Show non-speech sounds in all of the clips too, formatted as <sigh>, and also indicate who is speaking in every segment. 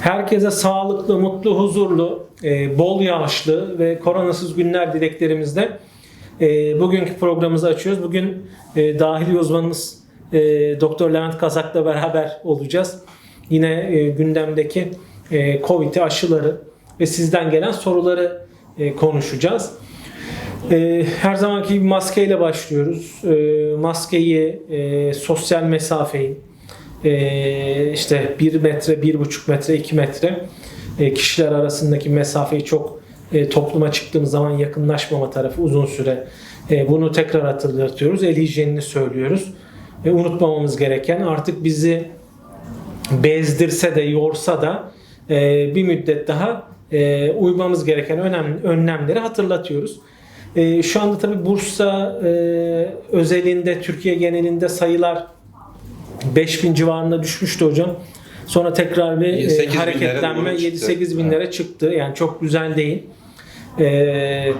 Speaker 1: Herkese sağlıklı, mutlu, huzurlu, e, bol yağışlı ve koronasız günler dileklerimizle e, bugünkü programımızı açıyoruz. Bugün e, dahili uzmanımız Doktor Levent Kazak'la beraber olacağız. Yine gündemdeki e, Covid aşıları ve sizden gelen soruları konuşacağız. Her zamanki gibi maskeyle başlıyoruz. Maskeyi, sosyal mesafeyi, e, işte 1 metre, 1,5 metre, 2 metre e, kişiler arasındaki mesafeyi çok e, topluma çıktığımız zaman yakınlaşmama tarafı uzun süre e, bunu tekrar hatırlatıyoruz. El hijyenini söylüyoruz. E, unutmamamız gereken artık bizi bezdirse de yorsa da e, bir müddet daha e, uymamız gereken önemli önlemleri hatırlatıyoruz. E, şu anda tabi Bursa e, özelinde Türkiye genelinde sayılar 5000 civarında düşmüştü hocam. Sonra tekrar bir
Speaker 2: 8
Speaker 1: e, hareketlenme
Speaker 2: doğru çıktı.
Speaker 1: 7-8 binlere çıktı. Yani çok güzel değil. E,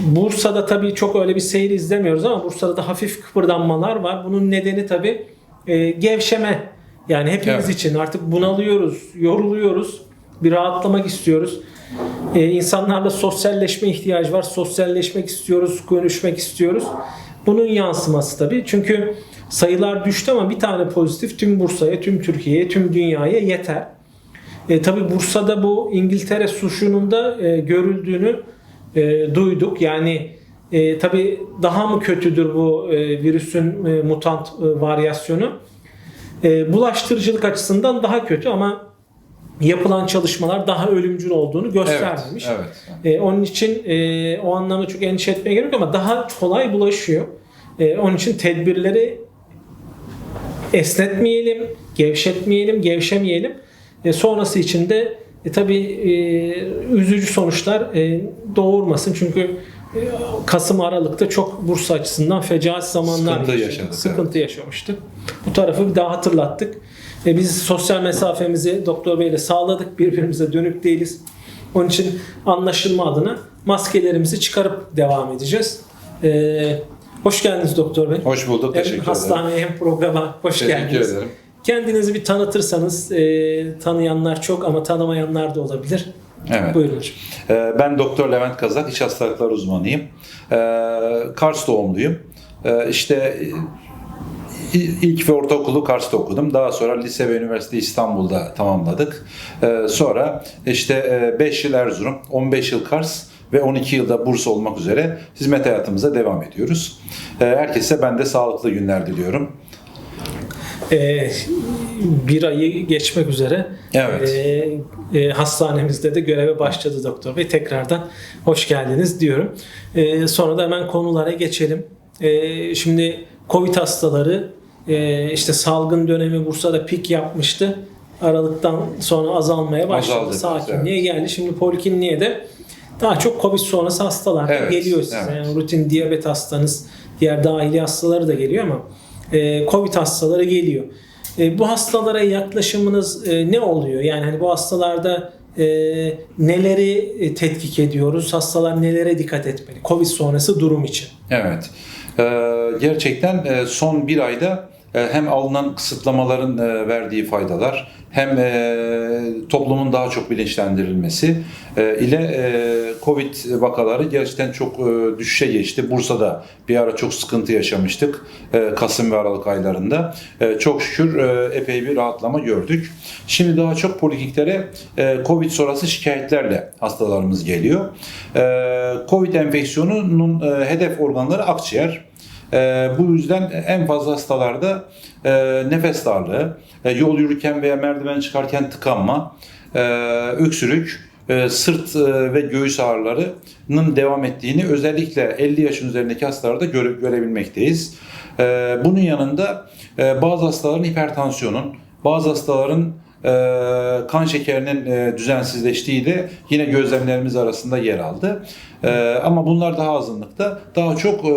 Speaker 1: Bursa'da tabii çok öyle bir seyir izlemiyoruz ama Bursa'da da hafif kıpırdanmalar var. Bunun nedeni tabii e, gevşeme. Yani hepimiz
Speaker 2: Evet.
Speaker 1: için artık bunalıyoruz, yoruluyoruz. Bir rahatlamak istiyoruz. E, insanlarla sosyalleşme ihtiyacı var. Sosyalleşmek istiyoruz, görüşmek istiyoruz. Bunun yansıması tabii. Çünkü sayılar düştü ama bir tane pozitif tüm Bursa'ya, tüm Türkiye'ye, tüm dünyaya yeter. E, tabii Bursa'da bu İngiltere suçunun da e, görüldüğünü e, duyduk. Yani e, tabii daha mı kötüdür bu e, virüsün e, mutant e, varyasyonu? E, bulaştırıcılık açısından daha kötü ama yapılan çalışmalar daha ölümcül olduğunu
Speaker 2: Evet,
Speaker 1: göstermemiş.
Speaker 2: evet.
Speaker 1: E, onun için e, o anlamda çok endişe etmeye gerek yok ama daha kolay bulaşıyor. E, onun için tedbirleri esnetmeyelim, gevşetmeyelim, gevşemeyelim. E, sonrası için de e, tabii e, üzücü sonuçlar e, doğurmasın. Çünkü e, Kasım Aralık'ta çok Bursa açısından fecaat zamanlar
Speaker 2: Sıkıntı
Speaker 1: yaşadık.
Speaker 2: yaşadık,
Speaker 1: Sıkıntı yaşamıştık. Bu tarafı bir daha hatırlattık. E, biz sosyal mesafemizi Doktor Bey ile sağladık. Birbirimize dönük değiliz. Onun için anlaşılma adına maskelerimizi çıkarıp devam edeceğiz. E, hoş geldiniz Doktor Bey.
Speaker 2: Hoş bulduk.
Speaker 1: Hem
Speaker 2: Teşekkür ederim.
Speaker 1: hastaneye hem programa hoş
Speaker 2: Teşekkür
Speaker 1: geldiniz.
Speaker 2: ederim.
Speaker 1: Kendinizi bir tanıtırsanız e, tanıyanlar çok ama tanımayanlar da olabilir.
Speaker 2: Evet.
Speaker 1: Buyurun hocam.
Speaker 2: Ee, Ben Doktor Levent Kazak, iç hastalıklar uzmanıyım. Ee, Kars doğumluyum. Ee, İşte e, ilk ve ortaokulu Kars'ta okudum. Daha sonra lise ve üniversite İstanbul'da tamamladık. Ee, Sonra işte 5 yıl Erzurum, 15 yıl Kars ve 12 yılda Bursa olmak üzere hizmet hayatımıza devam ediyoruz. Ee, Herkese ben de sağlıklı günler diliyorum.
Speaker 1: E, bir ayı geçmek üzere
Speaker 2: Evet.
Speaker 1: e, e, hastanemizde de göreve başladı doktor bey. Tekrardan hoş geldiniz diyorum. E, sonra da hemen konulara geçelim. E, şimdi Covid hastaları e, işte salgın dönemi Bursa'da pik yapmıştı. Aralıktan sonra azalmaya başladı.
Speaker 2: Azaldı,
Speaker 1: Sakinliğe geldi. Şimdi polikliniğe de daha çok Covid sonrası hastalar
Speaker 2: Evet,
Speaker 1: geliyor size.
Speaker 2: evet.
Speaker 1: Yani rutin diyabet hastanız, diğer dahili hastaları da geliyor ama e, Covid hastaları geliyor. E, bu hastalara yaklaşımınız e, ne oluyor? Yani hani bu hastalarda e, neleri e, tetkik ediyoruz? Hastalar nelere dikkat etmeli? Covid sonrası durum için.
Speaker 2: Evet. Ee, gerçekten e, son bir ayda e, hem alınan kısıtlamaların e, verdiği faydalar hem e, toplumun daha çok bilinçlendirilmesi e, ile e, Covid vakaları gerçekten çok e, düşüşe geçti. Bursa'da bir ara çok sıkıntı yaşamıştık e, Kasım ve Aralık aylarında. E, Çok şükür e, epey bir rahatlama gördük. Şimdi daha çok polikliniklere e, Covid sonrası şikayetlerle hastalarımız geliyor. E, Covid enfeksiyonunun e, hedef organları akciğer. Ee, bu yüzden en fazla hastalarda e, nefes darlığı, e, yol yürürken veya merdiven çıkarken tıkanma, e, öksürük, e, sırt e, ve göğüs ağrılarının devam ettiğini özellikle 50 yaşın üzerindeki hastalarda göre, görebilmekteyiz. E, bunun yanında e, bazı hastaların hipertansiyonun, bazı hastaların e, kan şekerinin e, düzensizleştiği de yine gözlemlerimiz arasında yer aldı. E, ama bunlar daha azınlıkta. Daha çok e,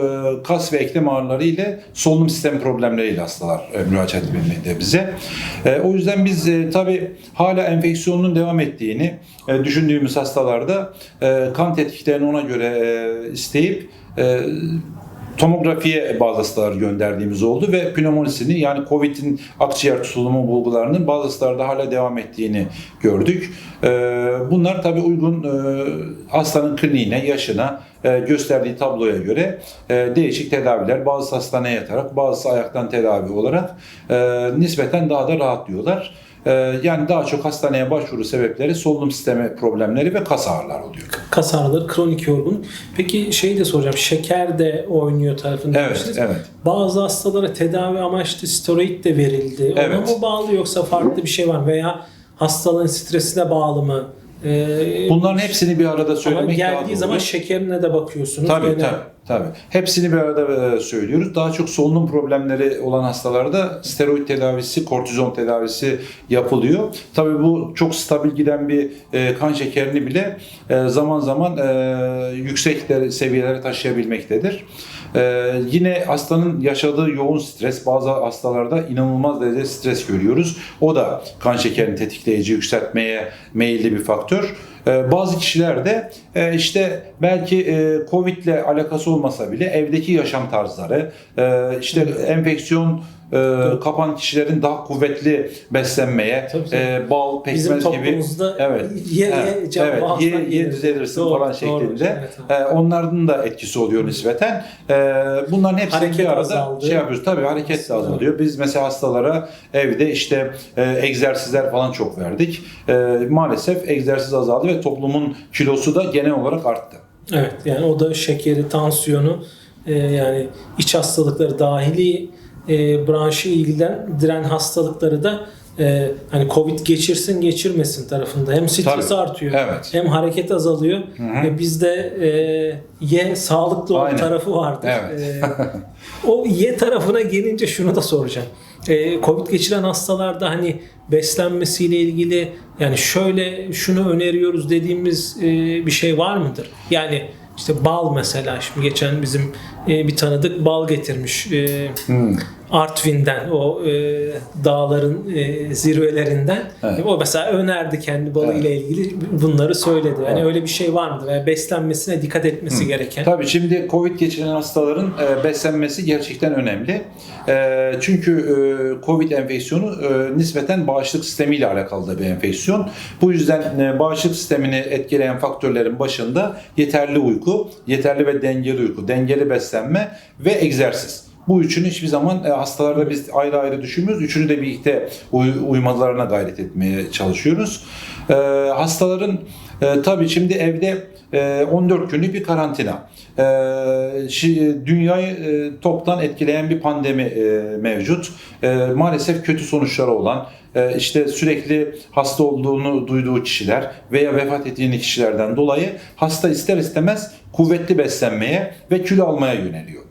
Speaker 2: kas ve eklem ağrıları ile solunum sistemi problemleriyle hastalar e, müracaat etmekte bize. E, o yüzden biz e, tabi hala enfeksiyonun devam ettiğini düşündüğümüz hastalarda kan tetkiklerini ona göre isteyip tomografiye bazı hastalar gönderdiğimiz oldu ve pneumonisini yani COVID'in akciğer tutulumu bulgularının bazı hala devam ettiğini gördük. Ee, Bunlar tabii uygun e, hastanın kliniğine, yaşına, e, gösterdiği tabloya göre e, değişik tedaviler, bazı hastaneye yatarak, bazı ayaktan tedavi olarak nispeten daha da rahatlıyorlar. E, Yani daha çok hastaneye başvuru sebepleri solunum sistemi problemleri ve kas ağrıları oluyor.
Speaker 1: Kas ağrıları, kronik yorgun. Peki şey de soracağım. Şeker de oynuyor tarafında.
Speaker 2: Evet,
Speaker 1: demiştiniz.
Speaker 2: evet.
Speaker 1: Bazı hastalara tedavi amaçlı steroid de verildi. Ona
Speaker 2: Evet.
Speaker 1: mı bağlı yoksa farklı bir şey var? Veya hastalığın stresine bağlı mı? Ee,
Speaker 2: Bunların hepsini bir arada
Speaker 1: ama
Speaker 2: söylemek daha
Speaker 1: geldiği
Speaker 2: doğru.
Speaker 1: zaman şekerine de bakıyorsunuz.
Speaker 2: Tabii
Speaker 1: Gene-
Speaker 2: tabii. Tabii. Hepsini bir arada e, söylüyoruz. Daha çok solunum problemleri olan hastalarda steroid tedavisi, kortizon tedavisi yapılıyor. Tabii bu çok stabil giden bir e, kan şekerini bile e, zaman zaman e, yüksek seviyelere taşıyabilmektedir. E, yine hastanın yaşadığı yoğun stres, bazı hastalarda inanılmaz derecede stres görüyoruz. O da kan şekerini tetikleyici, yükseltmeye meyilli bir faktör. Ee, Bazı kişilerde e, işte belki e, Covid ile alakası olmasa bile evdeki yaşam tarzları, e, işte enfeksiyon e, kapan kişilerin daha kuvvetli beslenmeye, e, bal,
Speaker 1: Bizim
Speaker 2: pekmez gibi evet,
Speaker 1: ye ye can
Speaker 2: evet, ye, ye düzelirsin
Speaker 1: Doğru,
Speaker 2: falan
Speaker 1: doğru.
Speaker 2: şeklinde.
Speaker 1: Evet, evet.
Speaker 2: E, onların da etkisi oluyor nispeten. E, bunların hepsini
Speaker 1: Hareket
Speaker 2: bir arada
Speaker 1: azaldı.
Speaker 2: şey yapıyoruz. Tabii hareket de azalıyor. Biz mesela hastalara evde işte e, egzersizler falan çok verdik. E, maalesef egzersiz azaldı ve toplumun kilosu da genel olarak arttı.
Speaker 1: Evet yani o da şekeri, tansiyonu e, yani iç hastalıkları dahili e, branşı ilgilendiren hastalıkları da e, hani Covid geçirsin geçirmesin tarafında hem stres
Speaker 2: Tabii.
Speaker 1: artıyor
Speaker 2: Evet.
Speaker 1: hem hareket azalıyor
Speaker 2: hı.
Speaker 1: ve bizde e, ye sağlıklı olan
Speaker 2: Aynen.
Speaker 1: tarafı vardır.
Speaker 2: Evet.
Speaker 1: E, <laughs> o ye tarafına gelince şunu da soracağım. E, Covid geçiren hastalarda hani beslenmesiyle ilgili yani şöyle şunu öneriyoruz dediğimiz e, bir şey var mıdır? Yani işte bal mesela şimdi geçen bizim e, bir tanıdık bal getirmiş e,
Speaker 2: Hmm.
Speaker 1: Artvin'den o e, dağların e, zirvelerinden.
Speaker 2: Evet.
Speaker 1: O mesela önerdi kendi balıyla ilgili bunları söyledi. Yani
Speaker 2: Evet.
Speaker 1: öyle bir şey var mıdır? Yani beslenmesine dikkat etmesi gereken.
Speaker 2: Tabii şimdi Covid geçiren hastaların e, beslenmesi gerçekten önemli. E, çünkü e, Covid enfeksiyonu e, nispeten bağışıklık sistemiyle alakalı da bir enfeksiyon. Bu yüzden e, bağışıklık sistemini etkileyen faktörlerin başında yeterli uyku, yeterli ve dengeli uyku, dengeli beslenme ve egzersiz. Bu üçünü hiçbir zaman e, hastalarda biz ayrı ayrı düşünmüyoruz. Üçünü de birlikte uy- uymalarına gayret etmeye çalışıyoruz. E, hastaların e, tabii şimdi evde e, 14 günlük bir karantina. E, dünyayı e, toptan etkileyen bir pandemi e, mevcut. E, maalesef kötü sonuçları olan, e, işte sürekli hasta olduğunu duyduğu kişiler veya vefat ettiğini kişilerden dolayı hasta ister istemez kuvvetli beslenmeye ve kilo almaya yöneliyor.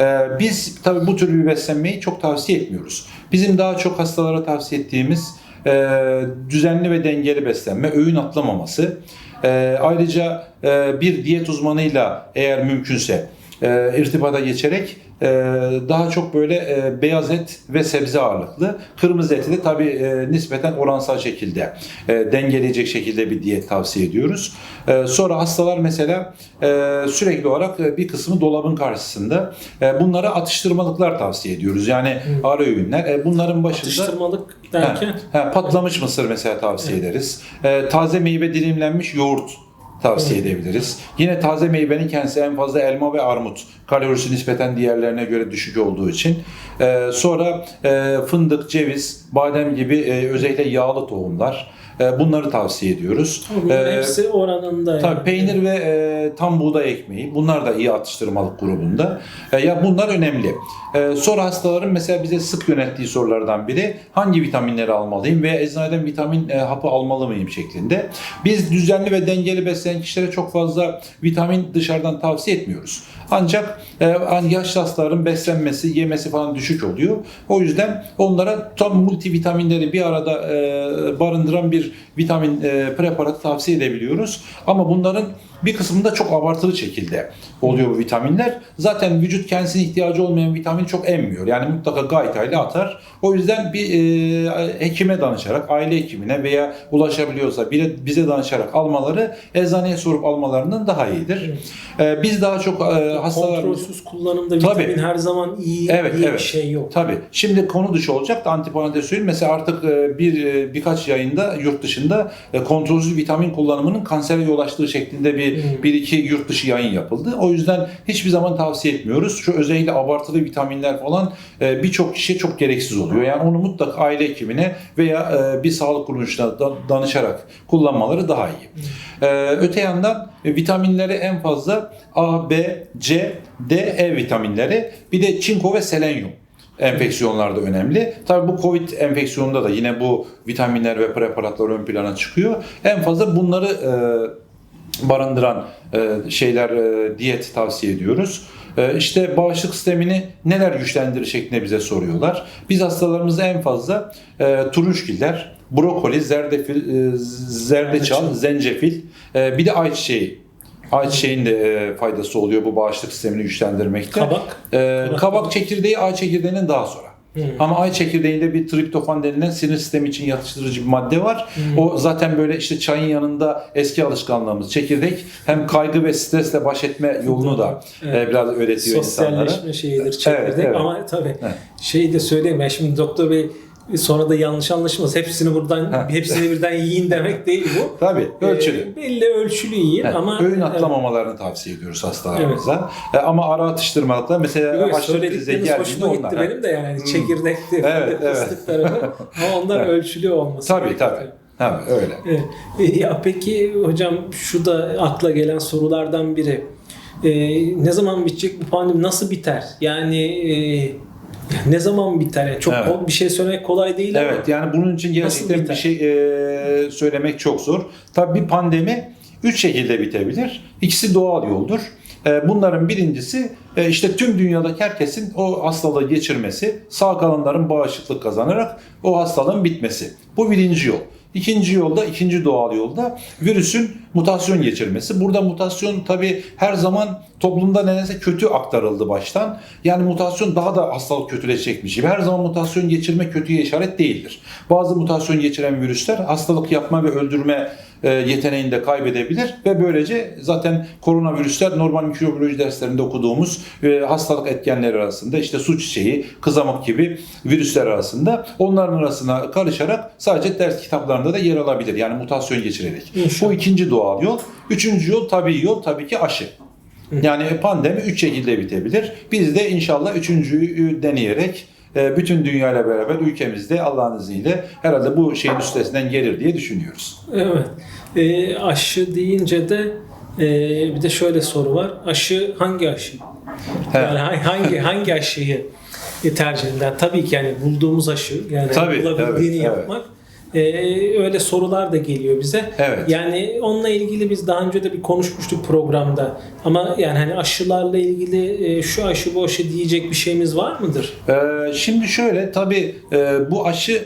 Speaker 2: Ee, biz tabii bu tür bir beslenmeyi çok tavsiye etmiyoruz. Bizim daha çok hastalara tavsiye ettiğimiz e, düzenli ve dengeli beslenme, öğün atlamaması. E, ayrıca e, bir diyet uzmanıyla eğer mümkünse e, irtibata geçerek e, daha çok böyle e, beyaz et ve sebze ağırlıklı. Kırmızı eti de tabii e, nispeten oransal şekilde e, dengeleyecek şekilde bir diyet tavsiye ediyoruz. E, sonra hastalar mesela e, sürekli olarak e, bir kısmı dolabın karşısında. E, bunlara atıştırmalıklar tavsiye ediyoruz. Yani ara öğünler. E, bunların başında
Speaker 1: Atıştırmalık derken
Speaker 2: Ha, ha, patlamış mısır mesela tavsiye ederiz. Ee, taze meyve dilimlenmiş yoğurt tavsiye edebiliriz. Yine taze meyvenin kendisi en fazla elma ve armut. Kalorisi nispeten diğerlerine göre düşük olduğu için. Ee, sonra e, fındık, ceviz, badem gibi e, özellikle yağlı tohumlar. E, bunları tavsiye ediyoruz.
Speaker 1: bunların
Speaker 2: Ee,
Speaker 1: hepsi oranında.
Speaker 2: Tabii
Speaker 1: yani.
Speaker 2: peynir ve e, tam buğday ekmeği bunlar da iyi atıştırmalık grubunda. E, ya bunlar önemli. E, sonra hastaların mesela bize sık yönettiği sorulardan biri hangi vitaminleri almalıyım veya eczaneden vitamin e, hapı almalı mıyım şeklinde. Biz düzenli ve dengeli besleyen kişilere çok fazla vitamin dışarıdan tavsiye etmiyoruz. Ancak e, hani yaşlı hastaların beslenmesi, yemesi falan düşük oluyor. O yüzden onlara tam multivitaminleri bir arada e, barındıran bir vitamin e, preparatı tavsiye edebiliyoruz. Ama bunların bir kısmında çok abartılı şekilde oluyor bu vitaminler. Zaten vücut kendisine ihtiyacı olmayan vitamin çok emmiyor. Yani mutlaka gaytayla atar. O yüzden bir e, hekime danışarak, aile hekimine veya ulaşabiliyorsa bile bize danışarak almaları eczaneye sorup almalarından daha iyidir. E, biz daha çok e, hastalarımız
Speaker 1: kontrolsüz kullanımda
Speaker 2: Tabii.
Speaker 1: vitamin her zaman iyi
Speaker 2: Evet,
Speaker 1: diye
Speaker 2: evet.
Speaker 1: bir şey yok.
Speaker 2: Tabii. Şimdi konu dışı olacak da antiparantez söyleyeyim. Mesela artık e, bir e, birkaç yayında yurt dışında e, kontrolsüz vitamin kullanımının kansere yol açtığı şeklinde bir
Speaker 1: Hmm.
Speaker 2: bir iki yurt dışı yayın yapıldı. O yüzden hiçbir zaman tavsiye etmiyoruz. Şu özellikle abartılı vitaminler falan e, birçok kişiye çok gereksiz oluyor. Yani onu mutlaka aile hekimine veya e, bir sağlık kuruluşuna da- danışarak kullanmaları daha iyi. E, öte yandan e, vitaminleri en fazla A, B, C, D, E vitaminleri bir de çinko ve selenyum enfeksiyonlarda önemli. Tabii bu Covid enfeksiyonunda da yine bu vitaminler ve preparatlar ön plana çıkıyor. En fazla bunları e, barındıran e, şeyler e, diyet tavsiye ediyoruz. E, işte bağışıklık sistemini neler güçlendirir şeklinde bize soruyorlar. Biz hastalarımızda en fazla e, turunçgiller, brokoli, zerdefil, e, zerdeçal, zencefil, e, bir de ayçiçeği Ayçiçeğin de e, faydası oluyor bu bağışıklık sistemini güçlendirmekte.
Speaker 1: Kabak.
Speaker 2: Ee,
Speaker 1: Kabak.
Speaker 2: kabak çekirdeği ay çekirdeğinden daha sonra.
Speaker 1: Hmm.
Speaker 2: Ama ay çekirdeğinde bir triptofan denilen sinir sistemi için yatıştırıcı bir madde var. O zaten böyle işte çayın yanında eski alışkanlığımız çekirdek hem kaygı ve stresle baş etme yolunu da
Speaker 1: Evet.
Speaker 2: e, biraz öğretiyor insanlara.
Speaker 1: Sosyalleşme şeyidir çekirdek
Speaker 2: evet.
Speaker 1: ama tabii
Speaker 2: Evet.
Speaker 1: şeyi de söyleyeyim ben şimdi doktor bey sonra da yanlış anlaşılmaz. Hepsini buradan
Speaker 2: Ha.
Speaker 1: hepsini birden yiyin demek değil bu. <laughs>
Speaker 2: Tabii ölçülü.
Speaker 1: Ee, belli ölçülü yiyin
Speaker 2: Evet,
Speaker 1: ama
Speaker 2: öğün atlamamalarını tavsiye ediyoruz hastalarımıza. E, ama ara atıştırmalıkta mesela
Speaker 1: Evet,
Speaker 2: açlık krize
Speaker 1: söyledikleriniz
Speaker 2: geldiğinde
Speaker 1: gitti
Speaker 2: onlar.
Speaker 1: benim de yani
Speaker 2: Hmm.
Speaker 1: çekirdekti,
Speaker 2: Evet, evet.
Speaker 1: tarafı <laughs> ama onlar
Speaker 2: Evet.
Speaker 1: ölçülü olması.
Speaker 2: Tabii
Speaker 1: gerekiyor.
Speaker 2: tabii. Tabii öyle.
Speaker 1: Evet. Ya peki hocam şu da akla gelen sorulardan biri. Ee, ne zaman bitecek bu pandemi? Nasıl biter? Yani e, ne zaman biter? Yani çok
Speaker 2: Evet.
Speaker 1: bir şey söylemek kolay değil ama.
Speaker 2: Evet yani bunun için gerçekten bir şey e, söylemek çok zor. Tabii bir pandemi üç şekilde bitebilir. İkisi doğal yoldur. E, bunların birincisi e, işte tüm dünyadaki herkesin o hastalığı geçirmesi, sağ kalanların bağışıklık kazanarak o hastalığın bitmesi. Bu birinci yol. İkinci yolda, ikinci doğal yolda virüsün mutasyon geçirmesi. Burada mutasyon tabii her zaman toplumda nedense kötü aktarıldı baştan. Yani mutasyon daha da hastalık kötüleşecekmiş gibi. Her zaman mutasyon geçirme kötüye işaret değildir. Bazı mutasyon geçiren virüsler hastalık yapma ve öldürme yeteneğini de kaybedebilir ve böylece zaten koronavirüsler normal mikrobiyoloji derslerinde okuduğumuz e, hastalık etkenleri arasında işte su çiçeği, kızamık gibi virüsler arasında onların arasına karışarak sadece ders kitaplarında da yer alabilir. Yani mutasyon geçirerek.
Speaker 1: İnşallah.
Speaker 2: Bu ikinci doğal yol. Üçüncü yol tabii yol tabii ki aşı. Yani pandemi üç şekilde bitebilir. Biz de inşallah üçüncüyü deneyerek e, bütün dünyayla beraber ülkemizde Allah'ın izniyle herhalde bu şeyin üstesinden gelir diye düşünüyoruz.
Speaker 1: Evet. Ee, aşı deyince de e, bir de şöyle soru var. Aşı hangi aşı?
Speaker 2: He.
Speaker 1: Yani hangi hangi aşıyı tercih eder? Tabii ki yani bulduğumuz aşı yani
Speaker 2: Tabii,
Speaker 1: bulabildiğini
Speaker 2: evet,
Speaker 1: yapmak. Ee, öyle sorular da geliyor bize.
Speaker 2: Evet.
Speaker 1: Yani onunla ilgili biz daha önce de bir konuşmuştuk programda. Ama yani hani aşılarla ilgili e, şu aşı bu aşı diyecek bir şeyimiz var mıdır?
Speaker 2: Ee, şimdi şöyle tabii e, bu aşı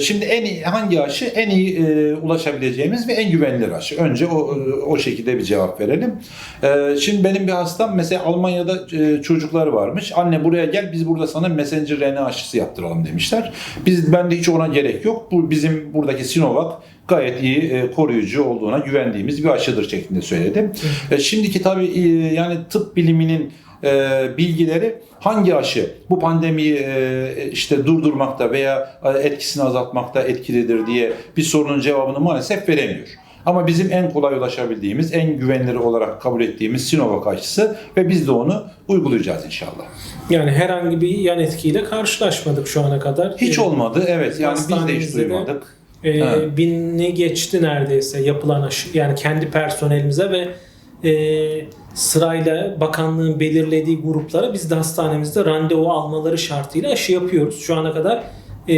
Speaker 2: şimdi en iyi hangi aşı en iyi e, ulaşabileceğimiz ve en güvenilir aşı. Önce o o şekilde bir cevap verelim. E, şimdi benim bir hastam mesela Almanya'da e, çocukları varmış. Anne buraya gel biz burada sana messenger RNA aşısı yaptıralım demişler. Biz bende hiç ona gerek yok. Bu bizim buradaki Sinovac gayet iyi e, koruyucu olduğuna güvendiğimiz bir aşıdır şeklinde söyledim. E, şimdiki tabii e, yani tıp biliminin e, bilgileri hangi aşı bu pandemiyi e, işte durdurmakta veya e, etkisini azaltmakta etkilidir diye bir sorunun cevabını maalesef veremiyor. Ama bizim en kolay ulaşabildiğimiz, en güvenilir olarak kabul ettiğimiz Sinovac aşısı ve biz de onu uygulayacağız inşallah.
Speaker 1: Yani herhangi bir yan etkiyle karşılaşmadık şu ana kadar.
Speaker 2: Hiç
Speaker 1: Ee,
Speaker 2: olmadı evet yani biz de hiç
Speaker 1: Hastanemizde de-
Speaker 2: duymadık.
Speaker 1: E,
Speaker 2: Ha.
Speaker 1: bini geçti neredeyse yapılan aşı. Yani kendi personelimize ve e, sırayla bakanlığın belirlediği gruplara biz de hastanemizde randevu almaları şartıyla aşı yapıyoruz. Şu ana kadar e,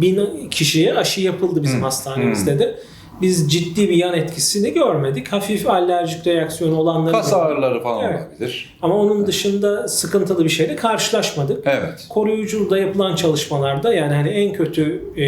Speaker 1: bin kişiye aşı yapıldı bizim
Speaker 2: Hı.
Speaker 1: hastanemizde de. Biz ciddi bir yan etkisini görmedik. Hafif alerjik reaksiyonu olanları
Speaker 2: Kas ağrıları falan
Speaker 1: Evet.
Speaker 2: olabilir.
Speaker 1: Ama onun dışında sıkıntılı bir şeyle karşılaşmadık
Speaker 2: Evet.
Speaker 1: koruyuculuğda yapılan çalışmalarda yani hani en kötü e,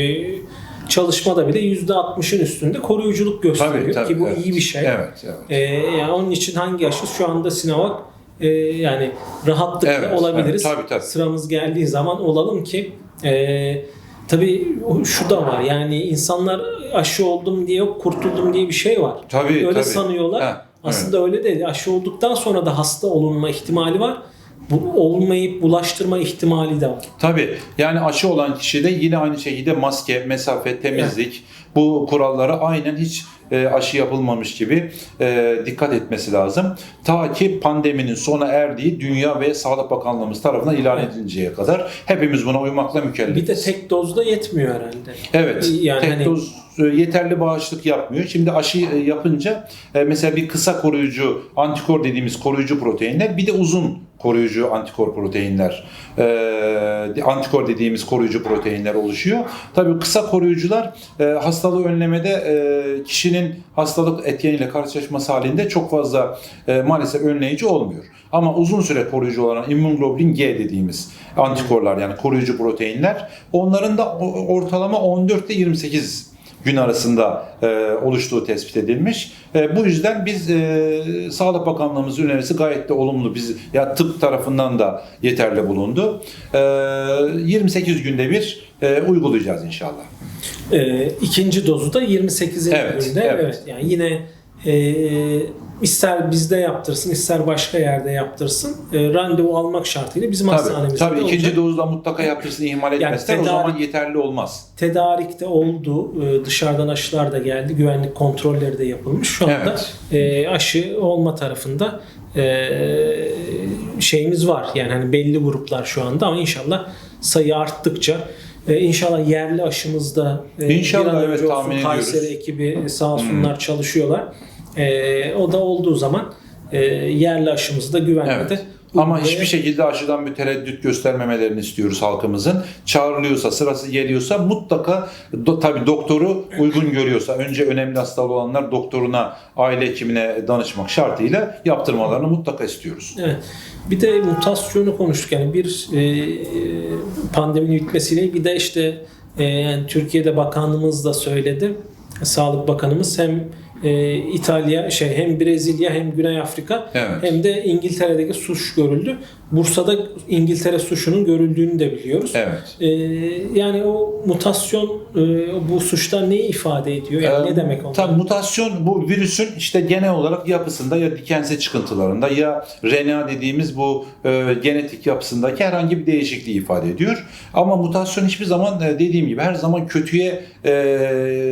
Speaker 1: çalışmada bile %60'ın üstünde koruyuculuk gösteriyor
Speaker 2: Tabii tabii.
Speaker 1: ki bu
Speaker 2: evet.
Speaker 1: iyi bir şey.
Speaker 2: Evet, evet.
Speaker 1: E, yani onun için hangi aşı şu anda Sinovac e, yani rahatlıkla
Speaker 2: Evet,
Speaker 1: olabiliriz.
Speaker 2: evet, tabii, tabii.
Speaker 1: Sıramız geldiği zaman olalım ki e, tabii şu da var yani insanlar aşı oldum diye yok kurtuldum diye bir şey var.
Speaker 2: Tabii,
Speaker 1: Öyle
Speaker 2: tabii.
Speaker 1: sanıyorlar.
Speaker 2: Ha.
Speaker 1: aslında öyle değil. Aşı olduktan sonra da hasta olunma ihtimali var. Bu olmayıp bulaştırma ihtimali de var.
Speaker 2: Tabii yani aşı olan kişide yine aynı şekilde maske, mesafe, temizlik bu kurallara aynen hiç e, aşı yapılmamış gibi e, dikkat etmesi lazım. Ta ki pandeminin sona erdiği Dünya ve Sağlık Bakanlığımız tarafından ilan
Speaker 1: Evet.
Speaker 2: edilinceye kadar hepimiz buna uymakla mükellefiz.
Speaker 1: Bir de tek dozda yetmiyor herhalde.
Speaker 2: Evet.
Speaker 1: Yani
Speaker 2: tek
Speaker 1: hani-
Speaker 2: doz e, yeterli bağışıklık yapmıyor. Şimdi aşı e, yapınca e, mesela bir kısa koruyucu antikor dediğimiz koruyucu proteinler bir de uzun koruyucu antikor proteinler e, antikor dediğimiz koruyucu proteinler oluşuyor. Tabii kısa koruyucular e, hastalığı önlemede e, kişinin hastalık etkeniyle karşılaşması halinde çok fazla e, maalesef önleyici olmuyor. Ama uzun süre koruyucu olan immunoglobulin G dediğimiz antikorlar yani koruyucu proteinler onların da ortalama 14 ile 28 gün arasında e, oluştuğu tespit edilmiş. E, bu yüzden biz e, Sağlık Bakanlığımızın önerisi gayet de olumlu. Biz ya tıp tarafından da yeterli bulundu. E, 28 günde bir e, uygulayacağız inşallah.
Speaker 1: Ee, ikinci dozu da 28.
Speaker 2: Evet,
Speaker 1: günde.
Speaker 2: evet.
Speaker 1: Evet. Yani yine e, ister bizde yaptırsın, ister başka yerde yaptırsın. E, randevu almak şartıyla bizim
Speaker 2: Tabii,
Speaker 1: hastanemizde
Speaker 2: tabii
Speaker 1: de
Speaker 2: ikinci
Speaker 1: olacak.
Speaker 2: dozda mutlaka yaptırsın ihmal etmezsen o
Speaker 1: tedarik-
Speaker 2: zaman yeterli olmaz.
Speaker 1: Tedarikte oldu. E, dışarıdan aşılar da geldi. Güvenlik kontrolleri de yapılmış. Şu anda
Speaker 2: Evet.
Speaker 1: e, aşı olma tarafında e, şeyimiz var. Yani hani belli gruplar şu anda ama inşallah sayı arttıkça e, inşallah yerli aşımızda e,
Speaker 2: İnşallah,
Speaker 1: bir an
Speaker 2: evet,
Speaker 1: önce olsun.
Speaker 2: tahmin
Speaker 1: Kayseri
Speaker 2: ediyoruz.
Speaker 1: ekibi e, sağ olsunlar çalışıyorlar. E, o da olduğu zaman e, yerli aşımızı da güvenli
Speaker 2: Evet.
Speaker 1: de
Speaker 2: Ama hiçbir şekilde aşıdan bir tereddüt göstermemelerini istiyoruz halkımızın. Çağrılıyorsa, sırası geliyorsa mutlaka do, tabii doktoru uygun görüyorsa önce önemli hastalığı olanlar doktoruna, aile hekimine danışmak şartıyla yaptırmalarını mutlaka istiyoruz.
Speaker 1: Evet. Bir de mutasyonu konuştuk yani bir e, pandeminin bitmesiyle bir de işte e, yani Türkiye'de bakanlığımız da söyledi. Sağlık Bakanımız hem e, İtalya şey hem Brezilya hem Güney Afrika
Speaker 2: Evet.
Speaker 1: hem de İngiltere'deki suç görüldü. Bursa'da İngiltere suçunun görüldüğünü de biliyoruz.
Speaker 2: Evet.
Speaker 1: E, yani o mutasyon e, bu suçta neyi ifade ediyor? Yani
Speaker 2: Ee,
Speaker 1: ne demek o?
Speaker 2: Tabii mutasyon bu virüsün işte genel olarak yapısında ya dikense çıkıntılarında ya RNA dediğimiz bu e, genetik yapısındaki herhangi bir değişikliği ifade ediyor. Ama mutasyon hiçbir zaman e, dediğim gibi her zaman kötüye e,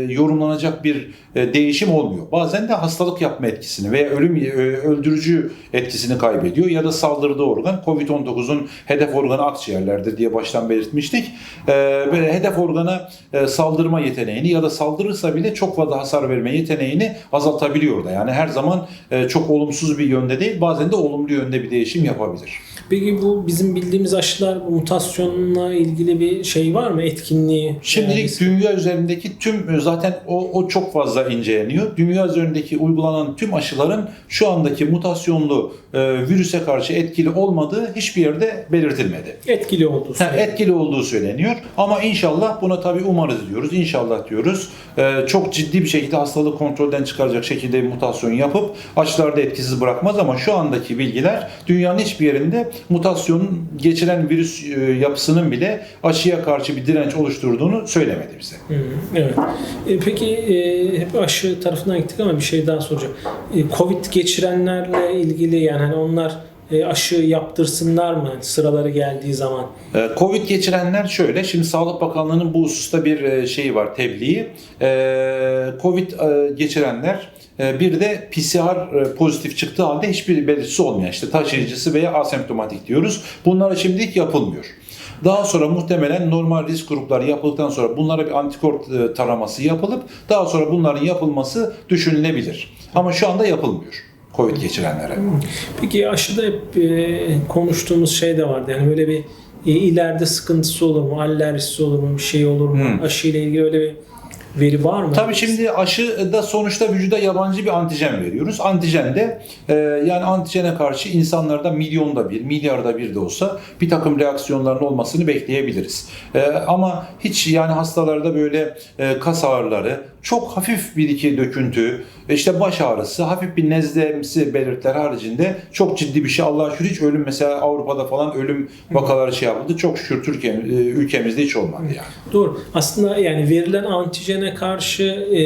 Speaker 2: yorumlanacak bir e, değişim olmuyor. Bazen de hastalık yapma etkisini veya ölüm e, öldürücü etkisini kaybediyor ya da saldırdığı organ COVID-19'un hedef organı akciğerlerdir diye baştan belirtmiştik. Ve hedef organa e, saldırma yeteneğini ya da saldırırsa bile çok fazla hasar verme yeteneğini azaltabiliyor da. Yani her zaman e, çok olumsuz bir yönde değil, bazen de olumlu yönde bir değişim yapabilir.
Speaker 1: Peki bu bizim bildiğimiz aşılar bu mutasyonla ilgili bir şey var mı? Etkinliği?
Speaker 2: Şimdilik
Speaker 1: Yani
Speaker 2: dünya üzerindeki tüm zaten o, o çok fazla inceleniyor. Dünya üzerindeki uygulanan tüm aşıların şu andaki mutasyonlu e, virüse karşı etkili olmadığı hiçbir yerde belirtilmedi.
Speaker 1: etkili olduğu söyleniyor.
Speaker 2: etkili olduğu söyleniyor ama inşallah buna tabii umarız diyoruz. İnşallah diyoruz. Ee, çok ciddi bir şekilde hastalığı kontrolden çıkaracak şekilde bir mutasyon yapıp aşılarda etkisiz bırakmaz ama şu andaki bilgiler dünyanın hiçbir yerinde mutasyonun geçiren virüs e, yapısının bile aşıya karşı bir direnç oluşturduğunu söylemedi bize.
Speaker 1: Evet. E, peki e, hep aşı tarafından gittik ama bir şey daha soracağım. E, Covid geçirenlerle ilgili yani hani onlar e, aşı yaptırsınlar mı hani sıraları geldiği zaman?
Speaker 2: Ee, Covid geçirenler şöyle, şimdi Sağlık Bakanlığı'nın bu hususta bir e, şeyi var, tebliği. Covid e, geçirenler e, bir de PCR e, pozitif çıktığı halde hiçbir belirtisi olmayan, işte taşıyıcısı veya asemptomatik diyoruz. Bunlara şimdilik yapılmıyor. Daha sonra muhtemelen normal risk grupları yapıldıktan sonra bunlara bir antikor e, taraması yapılıp daha sonra bunların yapılması düşünülebilir. Ama şu anda yapılmıyor Covid geçirenlere.
Speaker 1: Peki aşıda hep e, konuştuğumuz şey de vardı. Yani böyle bir e, ileride sıkıntısı olur mu? Alerjisi olur mu? Bir şey olur mu?
Speaker 2: Hı.
Speaker 1: Aşı ile ilgili öyle bir veri var mı?
Speaker 2: Tabii şimdi aşı da sonuçta vücuda yabancı bir antijen veriyoruz. Antijen de e, yani antijene karşı insanlarda milyonda bir, milyarda bir de olsa bir takım reaksiyonların olmasını bekleyebiliriz. E, ama hiç yani hastalarda böyle e, kas ağrıları, çok hafif bir iki döküntü, işte baş ağrısı, hafif bir nezlemsi belirtiler haricinde çok ciddi bir şey. Allah'a şükür hiç ölüm mesela Avrupa'da falan ölüm vakaları şey yapıldı. Çok şükür Türkiye, e, ülkemizde hiç olmadı yani.
Speaker 1: Doğru. Aslında yani verilen antijene karşı e,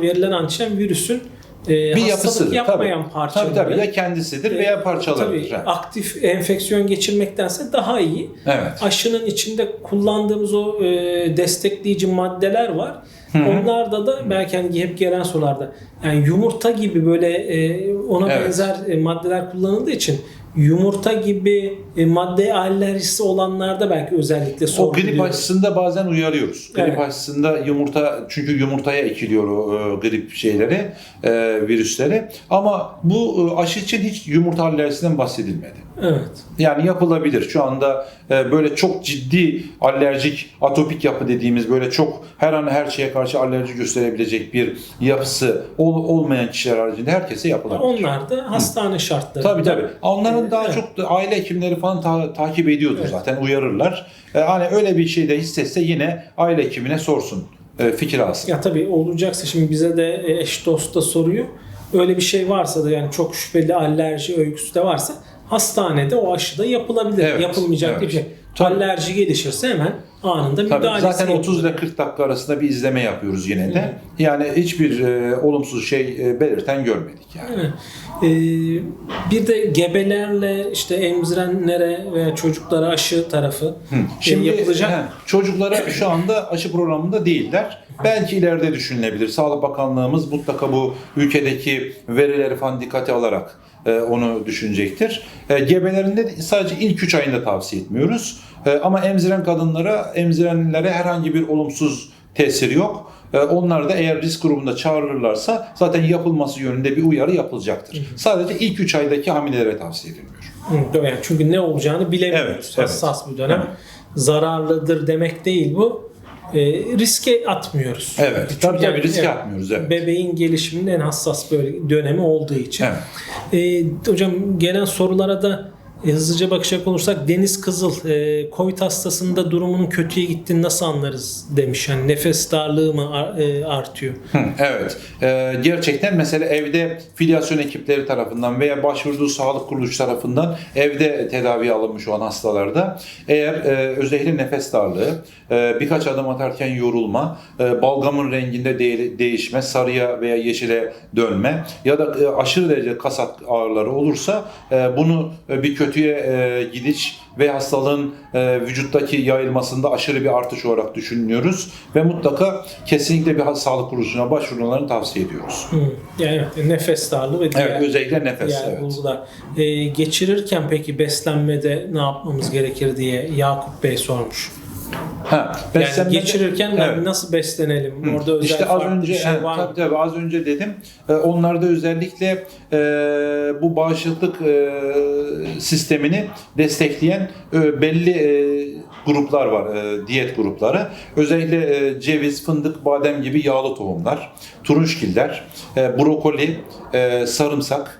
Speaker 1: verilen antijen virüsün e,
Speaker 2: Bir yapısıdır.
Speaker 1: yapmayan
Speaker 2: tabii.
Speaker 1: parçaları.
Speaker 2: Tabii tabii ya kendisidir veya
Speaker 1: e,
Speaker 2: parçalarıdır.
Speaker 1: Tabii
Speaker 2: Ha.
Speaker 1: aktif enfeksiyon geçirmektense daha iyi.
Speaker 2: Evet.
Speaker 1: Aşının içinde kullandığımız o e, destekleyici maddeler var. Onlarda da belki hani hep gelen sorularda yani yumurta gibi böyle e, ona
Speaker 2: Evet.
Speaker 1: benzer e, maddeler kullanıldığı için yumurta gibi e, madde alerjisi olanlarda belki özellikle
Speaker 2: O grip aşısında bazen uyarıyoruz. Grip
Speaker 1: Evet.
Speaker 2: aşısında yumurta çünkü yumurtaya ekiliyor o e, grip şeyleri, e, virüsleri. Ama bu e, aşı için hiç yumurta alerjisinden bahsedilmedi.
Speaker 1: Evet.
Speaker 2: Yani yapılabilir. Şu anda e, böyle çok ciddi alerjik, atopik yapı dediğimiz böyle çok her an her şeye karşı alerji gösterebilecek bir yapısı ol- olmayan kişiler haricinde herkese yapılabilir.
Speaker 1: Onlar da hastane şartları.
Speaker 2: Tabii tabii. Onların daha
Speaker 1: Evet.
Speaker 2: çok da aile hekimleri falan ta- takip ediyordur
Speaker 1: Evet.
Speaker 2: zaten uyarırlar. E, hani öyle bir şey de hissetse yine aile hekimine sorsun. E, fikir alsın.
Speaker 1: Ya tabii olacaksa şimdi bize de eş dost da soruyor. Öyle bir şey varsa da yani çok şüpheli alerji öyküsü de varsa hastanede o aşı da yapılabilir.
Speaker 2: Evet,
Speaker 1: Yapılmayacak
Speaker 2: evet.
Speaker 1: diye bir şey.
Speaker 2: Tabii.
Speaker 1: Alerji gelişirse hemen anında
Speaker 2: Tabii,
Speaker 1: müdahalesi
Speaker 2: zaten
Speaker 1: yapılır.
Speaker 2: 30 ile 40 dakika arasında bir izleme yapıyoruz yine de. Yani hiçbir e, olumsuz şey e, belirten görmedik yani.
Speaker 1: Evet. Ee, bir de gebelerle işte emzirenlere veya çocuklara aşı tarafı
Speaker 2: Şimdi
Speaker 1: e, yapılacak.
Speaker 2: he, çocuklara şu anda aşı programında değiller. Belki ileride düşünülebilir. Sağlık Bakanlığımız mutlaka bu ülkedeki verileri falan dikkate alarak e, onu düşünecektir. E, gebelerinde de sadece ilk 3 ayında tavsiye etmiyoruz. E, ama emziren kadınlara, emzirenlere herhangi bir olumsuz tesiri yok. E, Onlar da eğer risk grubunda çağrılırlarsa zaten yapılması yönünde bir uyarı yapılacaktır. Sadece ilk 3 aydaki hamilelere tavsiye edilmiyor.
Speaker 1: Hı, yani çünkü ne olacağını bilemiyoruz.
Speaker 2: Evet, evet.
Speaker 1: Hassas bir dönem.
Speaker 2: Evet.
Speaker 1: Zararlıdır demek değil bu. E, riske atmıyoruz.
Speaker 2: Evet,
Speaker 1: Çünkü
Speaker 2: tabii tabii riske
Speaker 1: evet,
Speaker 2: atmıyoruz. Evet.
Speaker 1: Bebeğin gelişiminin en hassas böyle dönemi olduğu için.
Speaker 2: Evet.
Speaker 1: E, hocam gelen sorulara da e, hızlıca bakacak olursak Deniz Kızıl e, Covid hastasında durumunun kötüye gittiğini nasıl anlarız demiş. Yani nefes darlığı mı ar- e, artıyor?
Speaker 2: Hı, Evet. Ee, gerçekten mesela evde filyasyon ekipleri tarafından veya başvurduğu sağlık kuruluşu tarafından evde tedavi alınmış olan hastalarda eğer e, özellikle nefes darlığı, e, birkaç adım atarken yorulma, e, balgamın renginde de- değişme, sarıya veya yeşile dönme ya da e, aşırı derece kas ağrıları olursa e, bunu e, bir kötüye e, gidiş ve hastalığın e, vücuttaki yayılmasında aşırı bir artış olarak düşünüyoruz ve mutlaka kesinlikle bir sağlık kuruluşuna başvurmalarını tavsiye ediyoruz.
Speaker 1: Hı, Yani evet, nefes darlığı ve diğer,
Speaker 2: Evet, özellikle nefes.
Speaker 1: diğer
Speaker 2: Evet.
Speaker 1: bulgular. E, geçirirken peki beslenmede ne yapmamız gerekir diye Yakup Bey sormuş.
Speaker 2: Ha,
Speaker 1: Yani geçirirken
Speaker 2: Evet.
Speaker 1: nasıl beslenelim? Orada özel
Speaker 2: İşte az önce
Speaker 1: şey var
Speaker 2: tabii, tabii, az önce dedim. Ee, onlarda özellikle e, bu bağışıklık e, sistemini destekleyen e, belli e, gruplar var, e, diyet grupları. Özellikle e, ceviz, fındık, badem gibi yağlı tohumlar, turunçgiller, e, brokoli, e, sarımsak, e,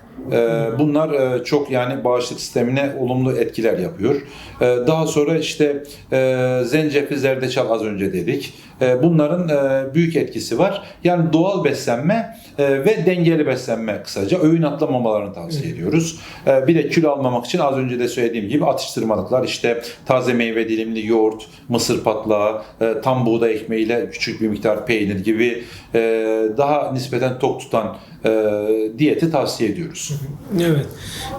Speaker 2: Bunlar e, çok yani bağışıklık sistemine olumlu etkiler yapıyor. E, Daha sonra işte e, zencefil, zerdeçal az önce dedik. E, Bunların e, büyük etkisi var. Yani doğal beslenme ve dengeli beslenme kısaca öğün atlamamalarını tavsiye ediyoruz. Bir de kilo almamak için az önce de söylediğim gibi atıştırmalıklar işte taze meyve dilimli yoğurt, mısır patlağı, tam buğday ekmeğiyle küçük bir miktar peynir gibi daha nispeten tok tutan e, diyeti tavsiye ediyoruz.
Speaker 1: Evet.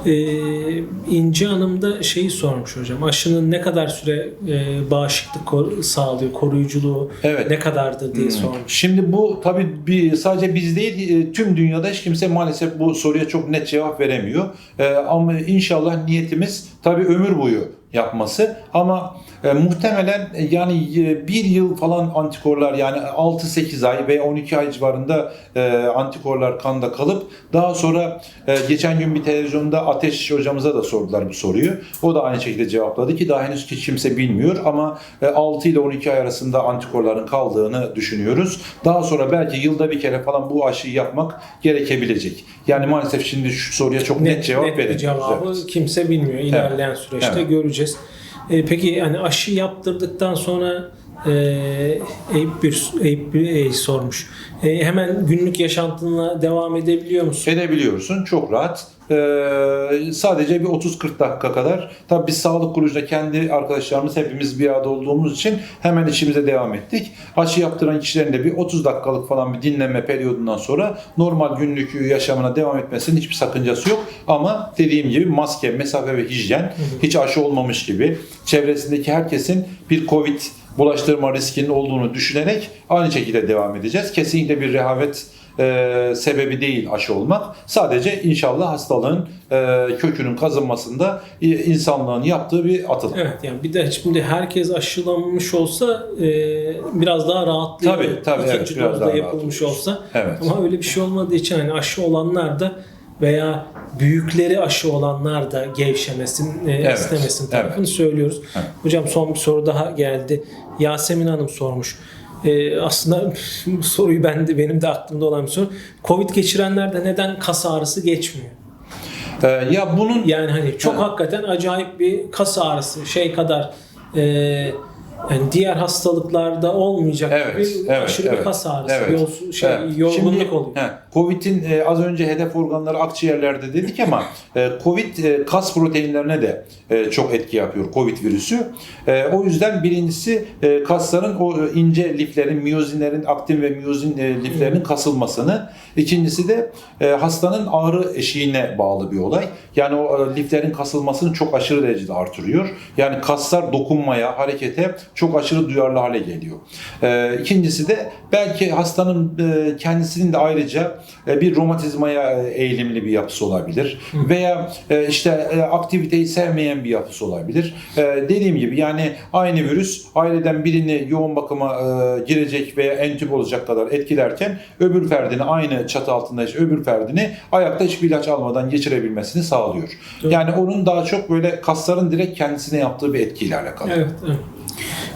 Speaker 1: Ee, İnci Hanım da şeyi sormuş hocam. Aşının ne kadar süre e, bağışıklık kor- sağlıyor, koruyuculuğu
Speaker 2: Evet.
Speaker 1: ne kadardır diye sormuş.
Speaker 2: Şimdi bu tabii bir, sadece biz değil e, tüm dünyada hiç kimse maalesef bu soruya çok net cevap veremiyor. E, ama inşallah niyetimiz tabii ömür boyu yapması ama e, muhtemelen e, yani e, bir yıl falan antikorlar yani 6-8 ay ve 12 ay civarında e, antikorlar kanda kalıp daha sonra e, geçen gün bir televizyonda Ateş hocamıza da sordular bu soruyu. O da aynı şekilde cevapladı ki daha henüz hiç kimse bilmiyor ama e, 6 ile 12 ay arasında antikorların kaldığını düşünüyoruz. Daha sonra belki yılda bir kere falan bu aşıyı yapmak gerekebilecek. Yani maalesef şimdi şu soruya çok net, cevap
Speaker 1: net
Speaker 2: veremiyoruz.
Speaker 1: cevabı
Speaker 2: Evet.
Speaker 1: kimse bilmiyor. İlerleyen süreçte
Speaker 2: Evet.
Speaker 1: göreceğiz. E, peki yani aşı yaptırdıktan sonra e, Eyüp, bir, Eyüp bir sormuş. E, hemen günlük yaşantına devam edebiliyor musun?
Speaker 2: Edebiliyorsun çok rahat. Ee, sadece bir 30-40 dakika kadar. Tabii biz sağlık kuruluşunda kendi arkadaşlarımız hepimiz bir arada olduğumuz için hemen işimize devam ettik. Aşı yaptıran kişilerin de bir 30 dakikalık falan bir dinlenme periyodundan sonra normal günlük yaşamına devam etmesinin hiçbir sakıncası yok. Ama dediğim gibi maske, mesafe ve hijyen hiç aşı olmamış gibi çevresindeki herkesin bir Covid bulaştırma riskinin olduğunu düşünerek aynı şekilde devam edeceğiz. Kesinlikle bir rehavet e, sebebi değil aşı olmak. Sadece inşallah hastalığın e, kökünün kazınmasında insanlığın yaptığı bir atılım.
Speaker 1: Evet yani bir de şimdi herkes aşılanmış olsa e, biraz daha rahatlıyor.
Speaker 2: Tabii, tabii, evet,
Speaker 1: İkinci
Speaker 2: biraz
Speaker 1: dozda
Speaker 2: daha
Speaker 1: yapılmış olsa.
Speaker 2: Evet.
Speaker 1: Ama öyle bir şey olmadığı için hani aşı olanlar da veya büyükleri aşı olanlar da gevşemesin, e,
Speaker 2: Evet,
Speaker 1: istemesin tarafını
Speaker 2: evet.
Speaker 1: söylüyoruz.
Speaker 2: Evet.
Speaker 1: Hocam son bir soru daha geldi. Yasemin Hanım sormuş. E, aslında soruyu ben de benim de aklımda olan bir soru. Covid geçirenlerde neden kas ağrısı geçmiyor?
Speaker 2: E, ya bunun
Speaker 1: Yani hani çok
Speaker 2: Ha.
Speaker 1: hakikaten acayip bir kas ağrısı şey kadar e, yani diğer hastalıklarda olmayacak
Speaker 2: Evet,
Speaker 1: gibi
Speaker 2: evet,
Speaker 1: aşırı bir
Speaker 2: evet.
Speaker 1: kas ağrısı,
Speaker 2: Evet.
Speaker 1: yolsu- şey,
Speaker 2: Evet.
Speaker 1: yorgunluk
Speaker 2: Şimdi,
Speaker 1: oluyor.
Speaker 2: he, Covid'in e, az önce hedef organları akciğerlerde dedik ama e, Covid e, kas proteinlerine de e, çok etki yapıyor Covid virüsü. E, o yüzden birincisi e, kasların o e, ince liflerin, miyozinlerin, aktin ve miyozin e, liflerinin kasılmasını. İkincisi de e, hastanın ağrı eşiğine bağlı bir olay. Yani o e, liflerin kasılmasını çok aşırı derecede artırıyor. Yani kaslar dokunmaya, harekete çok aşırı duyarlı hale geliyor. E, ikincisi de belki hastanın e, kendisinin de ayrıca e, bir romatizmaya e, eğilimli bir yapısı olabilir. Veya e, işte e, aktiviteyi sevmeyen bir yapısı olabilir. E, dediğim gibi yani aynı virüs aileden birini yoğun bakıma e, girecek veya entüb olacak kadar etkilerken öbür ferdini aynı çatı altında öbür ferdini ayakta hiçbir ilaç almadan geçirebilmesini sağlıyor.
Speaker 1: Doğru.
Speaker 2: Yani onun daha çok böyle kasların direkt kendisine yaptığı bir etkiyle alakalı.
Speaker 1: Evet, evet.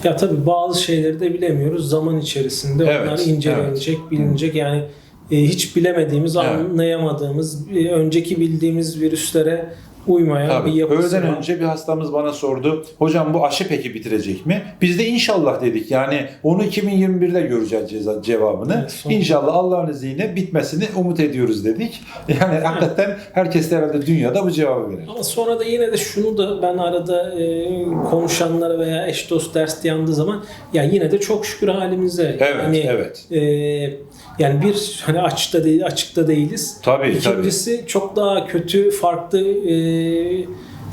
Speaker 1: Ya tabii bazı şeyleri de bilemiyoruz. Zaman içerisinde
Speaker 2: Evet,
Speaker 1: onlar incelenecek, bilinecek. Yani e, hiç bilemediğimiz,
Speaker 2: Evet.
Speaker 1: anlayamadığımız, e, önceki bildiğimiz virüslere uymayan
Speaker 2: Tabii.
Speaker 1: bir yapısı
Speaker 2: Öğleden
Speaker 1: var.
Speaker 2: önce bir hastamız bana sordu. Hocam bu aşı peki bitirecek mi? Biz de inşallah dedik. Yani onu 2021'de göreceğiz cevabını.
Speaker 1: Evet, son-
Speaker 2: inşallah Allah'ın izniyle bitmesini umut ediyoruz dedik. <laughs> Yani hakikaten herkes de herhalde dünyada bu cevabı verir.
Speaker 1: Ama sonra da yine de şunu da ben arada e, konuşanlara veya eş dost ders yandığı zaman ya yine de çok şükür halimize.
Speaker 2: Evet,
Speaker 1: yani,
Speaker 2: evet.
Speaker 1: e, yani bir hani açıkta değil açıkta değiliz.
Speaker 2: Tabii,
Speaker 1: İkincisi çok daha kötü farklı e,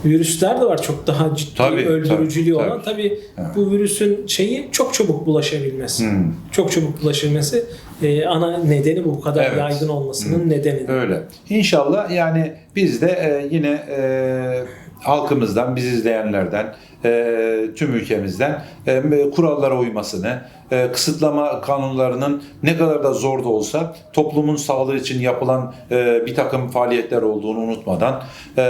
Speaker 1: virüsler de var çok daha ciddi
Speaker 2: Tabii,
Speaker 1: öldürücülüğü
Speaker 2: tabii,
Speaker 1: olan.
Speaker 2: tabii.
Speaker 1: Tabii
Speaker 2: Evet.
Speaker 1: bu virüsün şeyi çok çabuk bulaşabilmesi.
Speaker 2: Hmm.
Speaker 1: Çok çabuk bulaşabilmesi e, ana nedeni bu bu kadar
Speaker 2: Evet.
Speaker 1: yaygın olmasının nedeni.
Speaker 2: Öyle. İnşallah yani biz de e, yine e, halkımızdan, biz izleyenlerden, e, tüm ülkemizden e, kurallara uymasını, e, kısıtlama kanunlarının ne kadar da zor da olsa toplumun sağlığı için yapılan bir takım faaliyetler olduğunu unutmadan e,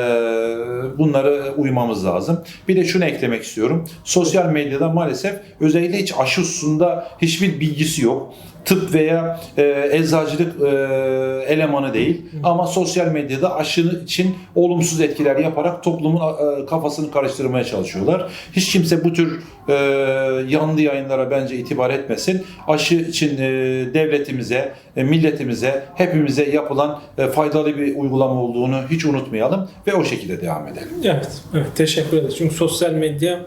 Speaker 2: bunları uymamız lazım. Bir de şunu eklemek istiyorum. Sosyal medyada maalesef özellikle hiç aşı hususunda hiçbir bilgisi yok tıp veya e, eczacılık e, elemanı değil ama sosyal medyada aşı için olumsuz etkiler yaparak toplumun e, kafasını karıştırmaya çalışıyorlar. Hiç kimse bu tür e, yanlı yayınlara bence itibar etmesin. Aşı için e, devletimize, e, milletimize, hepimize yapılan e, faydalı bir uygulama olduğunu hiç unutmayalım ve o şekilde devam edelim.
Speaker 1: Evet, evet teşekkür ederiz. Çünkü sosyal medya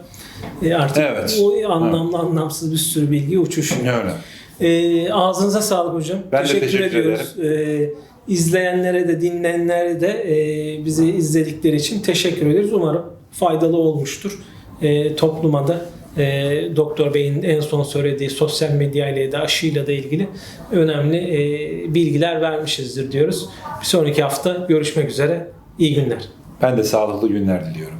Speaker 1: e, artık
Speaker 2: Evet.
Speaker 1: o anlamlı anlamsız bir sürü bilgi uçuşuyor.
Speaker 2: Öyle.
Speaker 1: E, ağzınıza sağlık hocam.
Speaker 2: Ben de teşekkür
Speaker 1: ediyoruz. E, izleyenlere de dinleyenlere de e, bizi izledikleri için teşekkür ederiz. Umarım faydalı olmuştur. E, topluma da e, Doktor Bey'in en son söylediği sosyal medya ile de aşıyla da ilgili önemli e, bilgiler vermişizdir diyoruz. Bir sonraki hafta görüşmek üzere. İyi günler.
Speaker 2: Ben de sağlıklı günler diliyorum.